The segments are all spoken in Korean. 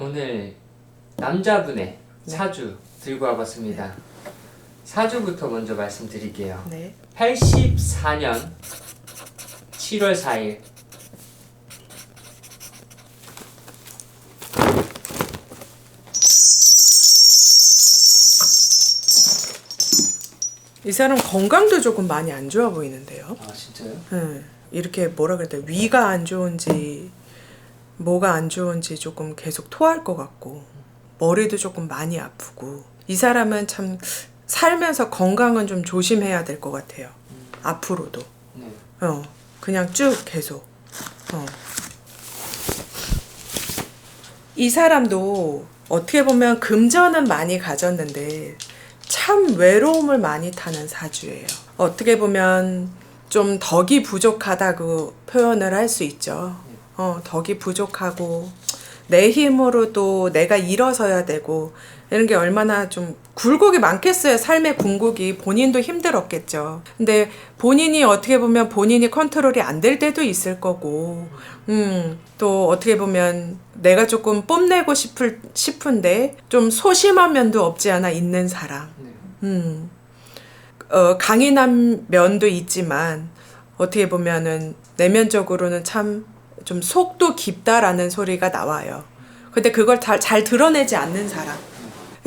오늘 남자분의 네. 사주 들고 와봤습니다. 사주부터 먼저 말씀드릴게요. 네. 84년 7월 4일 이 사람 건강도 조금 많이 안 좋아 보이는데요. 아 진짜요? 응. 이렇게 뭐라 그랬대 위가 안 좋은지 뭐가 안 좋은지 조금 계속 토할 것 같고 머리도 조금 많이 아프고 이 사람은 참 살면서 건강은 좀 조심해야 될 것 같아요. 앞으로도 네. 어 그냥 쭉 계속 어. 이 사람도 어떻게 보면 금전은 많이 가졌는데 참 외로움을 많이 타는 사주예요. 어떻게 보면 좀 덕이 부족하다고 표현을 할 수 있죠. 어, 덕이 부족하고 내 힘으로 또 내가 일어서야 되고 이런 게 얼마나 좀 굴곡이 많겠어요. 삶의 궁극이 본인도 힘들었겠죠. 근데 본인이 어떻게 보면 본인이 컨트롤이 안 될 때도 있을 거고, 음, 또 어떻게 보면 내가 조금 뽐내고 싶을, 싶은데 좀 소심한 면도 없지 않아 있는 사람. 네. 음, 어, 강인한 면도 있지만 어떻게 보면은 내면적으로는 참 좀 속도 깊다라는 소리가 나와요. 근데 그걸 잘, 잘 드러내지 않는 사람.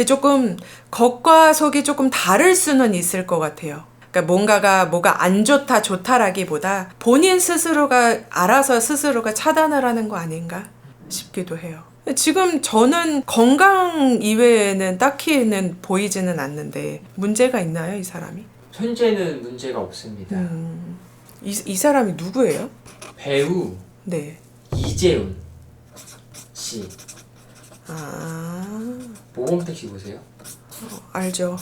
조금 겉과 속이 조금 다를 수는 있을 것 같아요. 그러니까 뭔가가 뭐가 안 좋다 좋다라기보다 본인 스스로가 알아서 스스로가 차단을 하는 거 아닌가 싶기도 해요. 지금 저는 건강 이외에는 딱히는 보이지는 않는데 문제가 있나요 이 사람이? 현재는 문제가 없습니다. 음, 이, 이 사람이 누구예요? 배우 네. 이재훈 씨 아 모범택시 보세요. 알죠.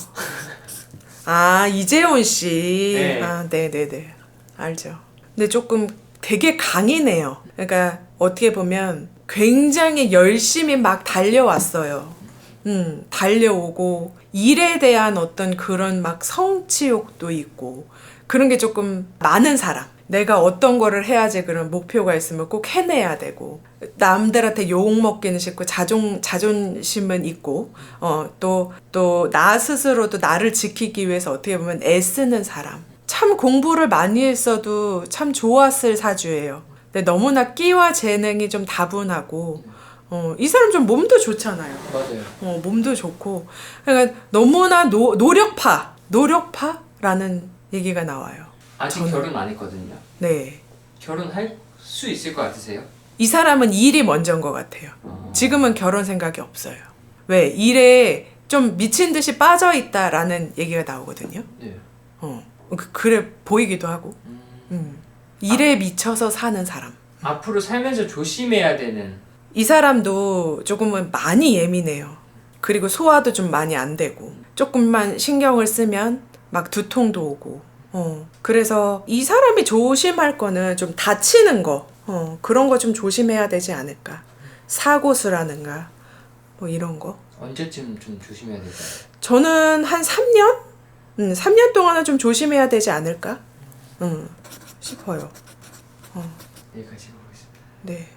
아 이재훈 씨. 네. 아 네네네 알죠. 근데 조금 되게 강이네요. 그러니까 어떻게 보면 굉장히 열심히 막 달려왔어요. 음 달려오고 일에 대한 어떤 그런 막 성취욕도 있고 그런 게 조금 많은 사람. 내가 어떤 거를 해야지 그런 목표가 있으면 꼭 해내야 되고 남들한테 욕 먹기는 싫고 자존 자존심은 있고 어또 또 나 스스로도 나를 지키기 위해서 어떻게 보면 애쓰는 사람 참 공부를 많이 했어도 참 좋았을 사주예요. 근데 너무나 끼와 재능이 좀 다분하고 어, 이 사람 좀 몸도 좋잖아요. 맞아요. 어, 몸도 좋고 그러니까 너무나 노, 노력파 노력파라는 얘기가 나와요. 아직 저는- 결혼 안 했거든요. 네. 결혼할 수 있을 것 같으세요? 이 사람은 일이 먼저인 것 같아요. 어. 지금은 결혼 생각이 없어요. 왜? 일에 좀 미친 듯이 빠져 있다라는 얘기가 나오거든요. 네. 어. 그- 그래 보이기도 하고. 음, 음. 일에 미쳐서 사는 사람. 앞으로 살면서 조심해야 되는 이 사람도 조금은 많이 예민해요. 그리고 소화도 좀 많이 안 되고. 조금만 신경을 쓰면 막 두통도 오고. 어. 그래서 이 사람이 조심할 거는 좀 다치는 거. 어. 그런 거 좀 조심해야 되지 않을까. 사고수라는가. 뭐 이런 거. 언제쯤 좀 조심해야 될까요? 저는 한 3년? 음, 3년 동안은 좀 조심해야 되지 않을까? 음, 싶어요. 여기까지 보겠습니다. 네.